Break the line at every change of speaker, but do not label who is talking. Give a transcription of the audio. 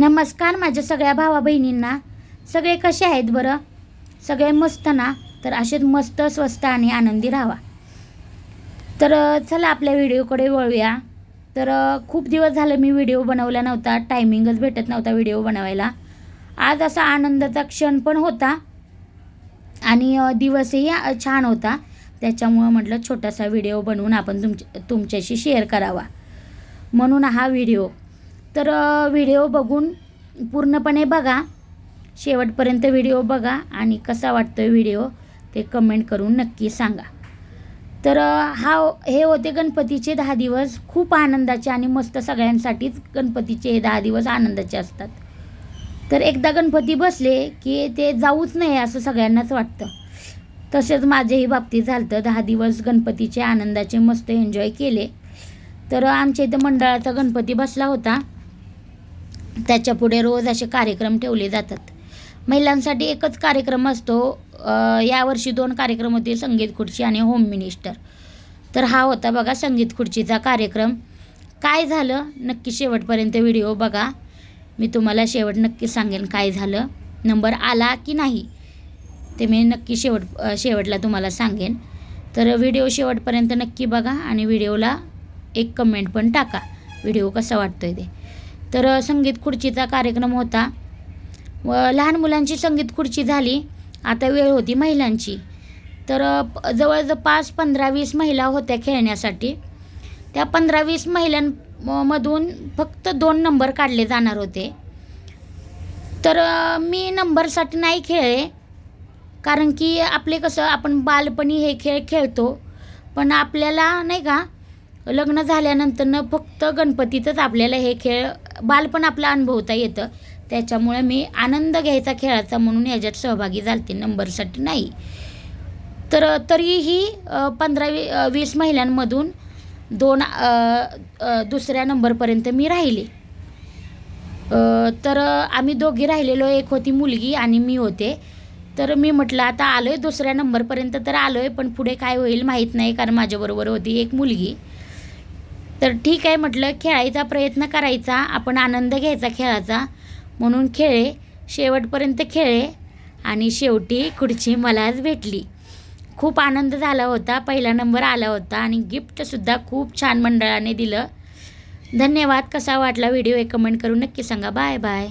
नमस्कार माझ्या सगळ्या भावा बहिणींना. सगळे कसे आहेत बरं? सगळे मस्त ना? तर असेच मस्त स्वस्त आणि आनंदी राहावा. तर चला आपल्या व्हिडिओकडे वळूया. तर खूप दिवस झालं मी व्हिडिओ बनवला नव्हता. टायमिंगच भेटत नव्हता व्हिडिओ बनवायला. आज असा आनंदाचा क्षण पण होता. आणि दिवसही छान होता. त्याच्यामुळं म्हटलं छोटासा व्हिडिओ बनवून आपण तुमच्या तुमच्याशी शेअर करावा. म्हणून हा व्हिडिओ. तर व्हिडिओ बघून पूर्णपणे बघा. शेवटपर्यंत व्हिडिओ बघा आणि कसा वाटतो आहे व्हिडिओ ते कमेंट करून नक्की सांगा. तर हा हो, हे होते गणपतीचे दहा दिवस. खूप आनंदाचे आणि मस्त सगळ्यांसाठीच गणपतीचे हे दहा दिवस आनंदाचे असतात. तर एकदा गणपती बसले की ते जाऊच नाही असं सगळ्यांनाच वाटतं. तसेच माझ्याही बाबतीत झालं होतं दहा दिवस गणपतीचे आनंदाचे मस्त एन्जॉय केले. तर आमच्या इथं मंडळाचा गणपती बसला होता. त्याच्या पुढे रोज असे कार्यक्रम ठेवले जातात. महिलांसाठी एकच कार्यक्रम असतो यावर्षी दोन कार्यक्रम होते संगीत खुर्ची आणि होम मिनिस्टर तर हा होता बघा संगीत खुर्चीचा कार्यक्रम. काय झालं? नक्की शेवटपर्यंत व्हिडिओ बघा. मी तुम्हाला शेवट नक्की सांगेन काय झालं. नंबर आला की नाही ते मी नक्की शेवट शेवटला तुम्हाला सांगेन. तर व्हिडिओ शेवटपर्यंत नक्की बघा आणि व्हिडिओला एक कमेंट पण टाका. व्हिडिओ कसा वाटतो आहे ते. तर संगीत खुर्चीचा कार्यक्रम होता. व लहान मुलांची संगीत खुर्ची झाली. आता वेळ होती महिलांची. तर जवळजवळ पाच पंधरा वीस महिला होत्या खेळण्यासाठी. त्या पंधरा वीस महिलांमधून फक्त दोन नंबर काढले जाणार होते. तर मी नंबरसाठी नाही खेळले. कारण की आपले कसं आपण बालपणी हे खेळ खेळतो. पण आपल्याला नाही का लग्न झाल्यानंतरनं फक्त गणपतीतच आपल्याला हे खेळ बालपण आपलं अनुभवता येतं. त्याच्यामुळे मी आनंद घ्यायचा खेळाचा म्हणून ह्याच्यात सहभागी झालते. नंबरसाठी नाही. तर तरीही पंधरा वी वीस महिलांमधून दोन दुसऱ्या नंबरपर्यंत मी राहिले. तर आम्ही दोघी राहिलेलो. एक होती मुलगी आणि मी होते. तर मी म्हटलं आता आलो आहे दुसऱ्या नंबरपर्यंत तर आलो आहे पण पुढे काय होईल माहीत नाही कारण माझ्याबरोबर होती एक मुलगी. तर ठीक आहे म्हटलं खेळायचा प्रयत्न करायचा आपण आनंद घ्यायचा खेळाचा. म्हणून खेळे शेवटपर्यंत खेळे आणि शेवटी खुर्ची मलाच भेटली. खूप आनंद झाला होता पहिला नंबर आला होता आणि गिफ्टसुद्धा खूप छान मंडळाने दिलं. धन्यवाद कसा वाटला व्हिडिओ हे कमेंट करून नक्की सांगा. Bye bye.